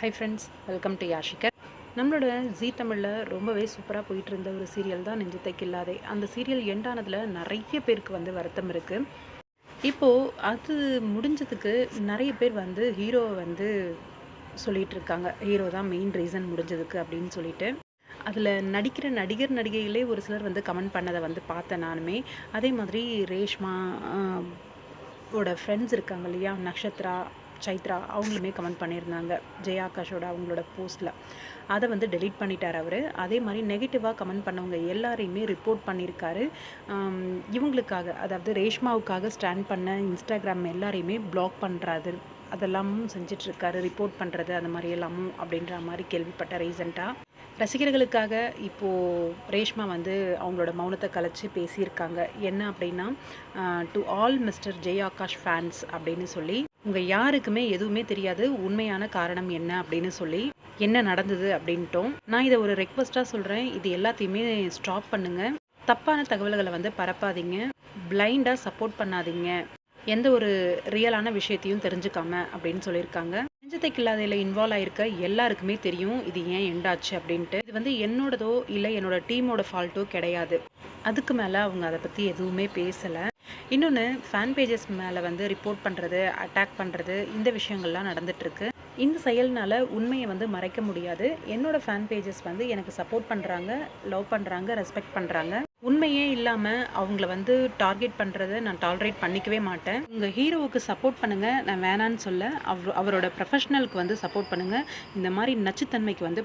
High friends welcome to யாஷிகர் நம்மளோட ஜீ தமிழில் ரொம்பவே சூப்பராக போயிட்டு இருந்த ஒரு சீரியல் தான் நெஞ்சத்தை இல்லாதே அந்த சீரியல் எண்டானதில் நிறைய பேருக்கு வந்து வருத்தம் இருக்குது இப்போது அது முடிஞ்சதுக்கு நிறைய பேர் வந்து ஹீரோவை வந்து சொல்லிகிட்டு இருக்காங்க ஹீரோ தான் மெயின் ரீசன் முடிஞ்சதுக்கு அப்படின்னு சொல்லிட்டு. அதில் நடிக்கிற நடிகர் நடிகைகளே ஒரு சிலர் வந்து கமெண்ட் பண்ணதை வந்து பார்த்தேன் நானுமே. அதே மாதிரி ரேஷ்மா ஓட ஃப்ரெண்ட்ஸ் இருக்காங்க இல்லையா நக்ஷத்ரா சைத்ரா அவங்களுமே கமெண்ட் பண்ணியிருந்தாங்க. ஜெயா ஆகாஷோட அவங்களோட போஸ்ட்டில் அதை வந்து டெலீட் பண்ணிட்டார் அவர். அதே மாதிரி நெகட்டிவாக கமெண்ட் பண்ணவங்க எல்லாரையுமே ரிப்போர்ட் பண்ணியிருக்காரு. இவங்களுக்காக அதாவது ரேஷ்மாவுக்காக ஸ்டாண்ட் பண்ண இன்ஸ்டாகிராம் எல்லாரையுமே பிளாக் பண்ணுறாரு அதெல்லாமும் செஞ்சிட்ருக்காரு. ரிப்போர்ட் பண்ணுறது அந்த மாதிரி எல்லாமும் அப்படின்ற மாதிரி கேள்விப்பட்ட ரீசெண்டாக ரசிகர்களுக்காக இப்போது ரேஷ்மா வந்து அவங்களோட மௌனத்தை கலைச்சி பேசியிருக்காங்க. என்ன அப்படின்னா to all mister Jai Akash fans அப்படின்னு சொல்லி உங்கள் யாருக்குமே எதுவுமே தெரியாது உண்மையான காரணம் என்ன அப்படின்னு சொல்லி என்ன நடந்தது அப்படின்ட்டோம் நான் இதை ஒரு ரெக்வஸ்ட்டாக சொல்கிறேன் இது எல்லாத்தையுமே ஸ்டாப் பண்ணுங்க. தப்பான தகவல்களை வந்து பரப்பாதீங்க. பிளைண்டாக சப்போர்ட் பண்ணாதீங்க. எந்த ஒரு ரியலான விஷயத்தையும் தெரிஞ்சுக்காம அப்படின்னு சொல்லியிருக்காங்க. நெஞ்சத்தை கில்லாதையில் இன்வால்வ் ஆயிருக்க எல்லாருக்குமே தெரியும் இது ஏன் எண்டாச்சு அப்படின்ட்டு. இது வந்து என்னோடதோ இல்லை என்னோட டீமோட ஃபால்ட்டோ கிடையாது. அதுக்கு மேலே அவங்க அதை பற்றி எதுவுமே பேசலை. இன்னொன்று ஃபேன் பேஜஸ் மேலே வந்து ரிப்போர்ட் பண்ணுறது அட்டாக் பண்ணுறது இந்த விஷயங்கள்லாம் நடந்துகிட்ருக்கு இந்த செயல்னால் உண்மையை வந்து மறைக்க முடியாது. என்னோடய ஃபேன் பேஜஸ் வந்து எனக்கு சப்போர்ட் பண்ணுறாங்க லவ் பண்ணுறாங்க ரெஸ்பெக்ட் பண்ணுறாங்க உண்மையே இல்லாமல் அவங்கள வந்து டார்கெட் பண்ணுறதை நான் டாலரேட் பண்ணிக்கவே மாட்டேன். உங்கள் ஹீரோவுக்கு சப்போர்ட் பண்ணுங்கள் நான் வேணான்னு சொல்ல. அவர் அவரோட ப்ரொஃபஷ்னலுக்கு வந்து சப்போர்ட் பண்ணுங்கள் இந்த மாதிரி நச்சுத்தன்மைக்கு வந்து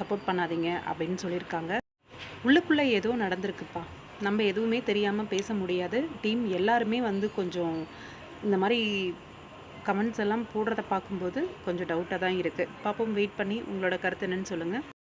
சப்போர்ட் பண்ணாதீங்க அப்படின்னு சொல்லியிருக்காங்க. உள்ளுக்குள்ளே ஏதோ நடந்திருக்குப்பா. நம்ம எதுவுமே தெரியாமல் பேச முடியாது. டீம் எல்லாருமே வந்து கொஞ்சம் இந்த மாதிரி கமெண்ட்ஸ் எல்லாம் போடுறத பார்க்கும்போது கொஞ்சம் டவுட்டாக தான் இருக்குது பார்ப்போம் வெயிட் பண்ணி உங்களோட கருத்து என்னன்னு சொல்லுங்கள்